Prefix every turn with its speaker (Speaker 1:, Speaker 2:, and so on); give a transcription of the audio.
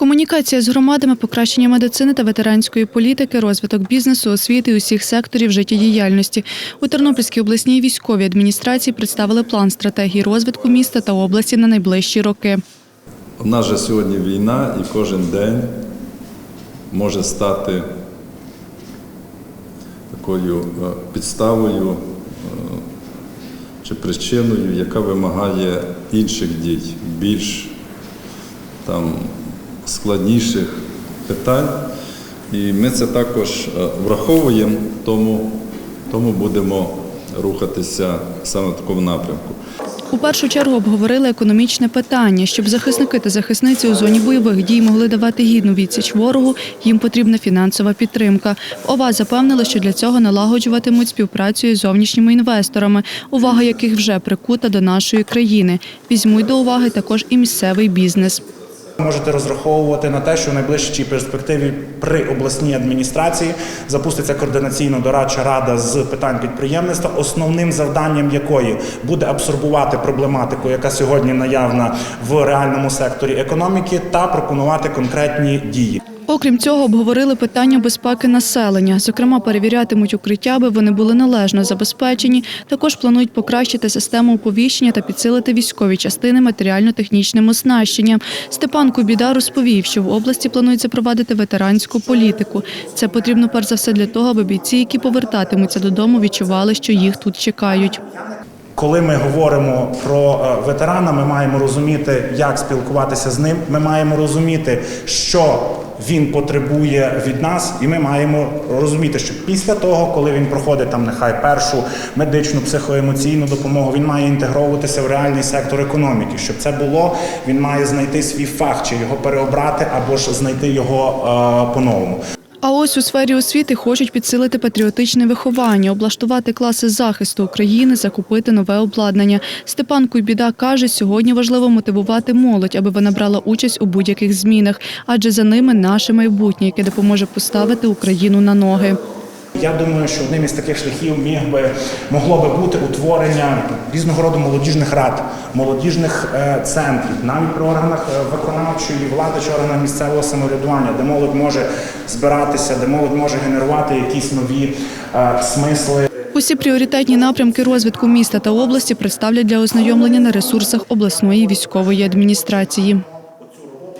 Speaker 1: Комунікація з громадами, покращення медицини та ветеранської політики, розвиток бізнесу, освіти усіх секторів життєдіяльності. У Тернопільській обласній військовій адміністрації представили план стратегії розвитку міста та області на найближчі роки.
Speaker 2: У нас же сьогодні війна, і кожен день може стати такою е, підставою е, чи причиною, яка вимагає інших дій, більш там, складніших питань. І ми це також е, враховуємо, тому, тому будемо рухатися саме в такому напрямку.
Speaker 1: У першу чергу обговорили економічне питання. Щоб захисники та захисниці у зоні бойових дій могли давати гідну відсіч ворогу, їм потрібна фінансова підтримка. ОВА запевнили, що для цього налагоджуватимуть співпрацю із зовнішніми інвесторами, увага яких вже прикута до нашої країни. Візьмуть до уваги також і місцевий бізнес.
Speaker 3: Можете розраховувати на те, що в найближчій перспективі при обласній адміністрації запуститься координаційно-дорадча рада з питань підприємництва, основним завданням якої буде абсорбувати проблематику, яка сьогодні наявна в реальному секторі економіки, та пропонувати конкретні дії.
Speaker 1: Окрім цього, обговорили питання безпеки населення. Зокрема, перевірятимуть укриття, аби вони були належно забезпечені. Також планують покращити систему оповіщення та підсилити військові частини матеріально-технічним оснащенням. Степан Кубіда розповів, що в області планують запровадити ветеранську політику. Це потрібно перш за все для того, аби бійці, які повертатимуться додому, відчували, що їх тут чекають.
Speaker 3: Коли ми говоримо про е, ветерана, ми маємо розуміти, як спілкуватися з ним. Ми маємо розуміти, що він потребує від нас, і ми маємо розуміти, що після того, коли він проходить там нехай першу медичну психоемоційну допомогу, він має інтегровуватися в реальний сектор економіки. Щоб це було, він має знайти свій фах, чи його переобрати, або ж знайти його е, по-новому.
Speaker 1: А ось у сфері освіти хочуть підсилити патріотичне виховання, облаштувати класи захисту України, закупити нове обладнання. Степан Куйбіда каже, сьогодні важливо мотивувати молодь, аби вона брала участь у будь-яких змінах, адже за ними наше майбутнє, яке допоможе поставити Україну на ноги.
Speaker 3: Я думаю, що одним із таких шляхів міг би могло би бути утворення різного роду молодіжних рад, молодіжних е, центрів, навіть при органах е, виконавчої влади чи органах місцевого самоврядування, де молодь може збиратися, де молодь може генерувати якісь нові е, смисли.
Speaker 1: Усі пріоритетні напрямки розвитку міста та області представлять для ознайомлення на ресурсах обласної військової адміністрації.